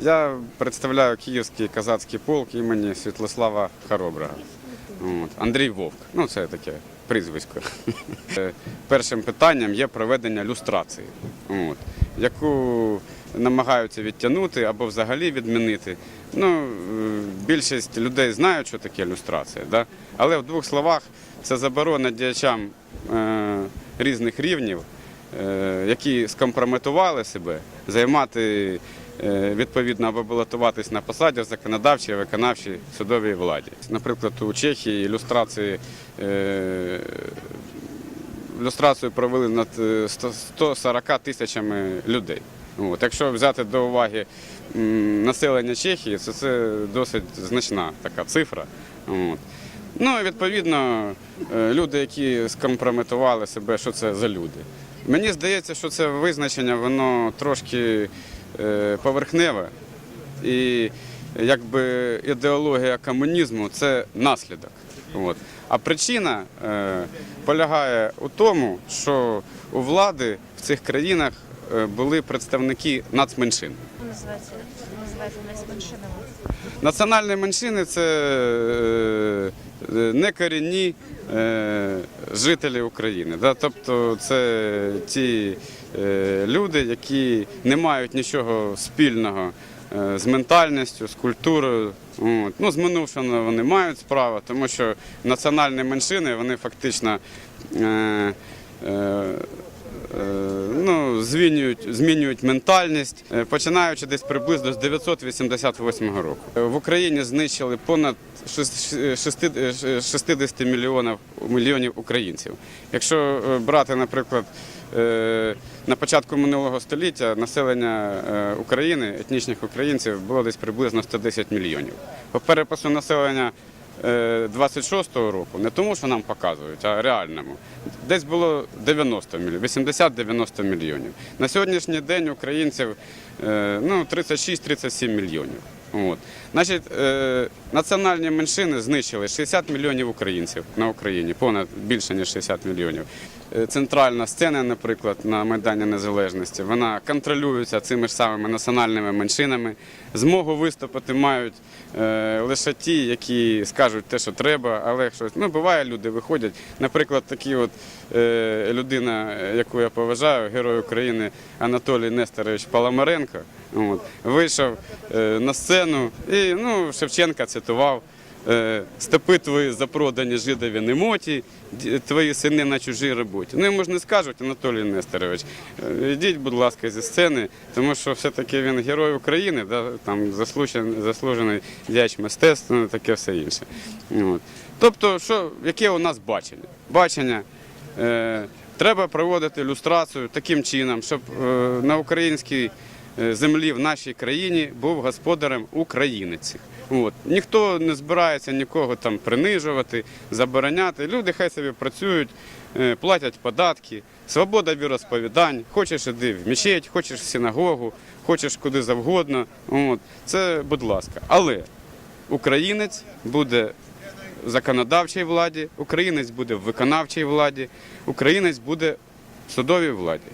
Я представляю Київський казацький полк імені Світлослава Хороброго. От. Андрій Вовк. Ну, це таке прізвисько. Першим питанням є проведення люстрації, от, яку намагаються відтягнути або взагалі відмінити. Ну, е, більшість людей знають, що таке люстрація, да? але в двох словах це заборона діячам е, різних рівнів, е, які скомпрометували себе, займати відповідно або балотуватись на посаді в законодавчій, виконавчій судовій владі. Наприклад, у Чехії ілюстрації е, ілюстрацію провели над е, 100 140 тисячами людей. От. Якщо взяти до уваги населення Чехії, то це досить значна така цифра. От. Ну і відповідно е, люди, які скомпрометували себе, що це за люди. Мені здається, що це визначення воно трошки е, поверхневе. І якби ідеологія комунізму це наслідок. От. А причина е, полягає у тому, що у влади в цих країнах е, були представники нацменшин. називається називається нацменшинами. Національні меншини це е, е, некорінні е, жителі України. Тобто це ті е, люди, які не мають нічого спільного е, з ментальністю, з культурою. От. Ну, з минувшого вони мають справу, тому що національні меншини вони фактично. Е, е, Е, ну, змінюють, змінюють ментальність, е, починаючи десь приблизно з 988 року. Е, В Україні знищили понад шест- шести- е, 60 мільйонів, мільйонів українців. Якщо е, брати, наприклад, е, на початку минулого століття населення е, України, етнічних українців, було десь приблизно 110 мільйонів. По перепису населення е, 26-го року, не тому, що нам показують, а реальному. Десь було 90 мільйонів, 80-90 мільйонів. На сьогоднішній день українців е, ну, 36-37 мільйонів. От. Значить, е, національні меншини знищили 60 мільйонів українців на Україні, понад більше ніж 60 мільйонів. Е, Центральна сцена, наприклад, на Майдані Незалежності, вона контролюється цими ж самими національними меншинами. Змогу виступити мають е, лише ті, які скажуть те, що треба, але щось. Ну, буває, люди виходять. Наприклад, такі от е, людина, яку я поважаю, герой України Анатолій Несторович Паламаренко, от, вийшов на сцену і ну, Шевченка цитував. Е, Степи твої запродані жидові немоті, твої сини на чужій роботі. Ну йому ж не скажуть, Анатолій Нестерович, е, йдіть, будь ласка, зі сцени, тому що все-таки він герой України, да, там заслужений, заслужений діяч мистецтва, ну, таке все інше. От. Тобто, що, яке у нас бачення? Бачення. Е, треба проводити люстрацію таким чином, щоб е, на українській землі в нашій країні був господарем українець. От. Ніхто не збирається нікого там принижувати, забороняти. Люди хай собі працюють, е, платять податки, свобода віросповідань. Хочеш іди в мечеть, хочеш в синагогу, хочеш куди завгодно. От. Це будь ласка. Але українець буде в законодавчій владі, українець буде в виконавчій владі, українець буде в судовій владі.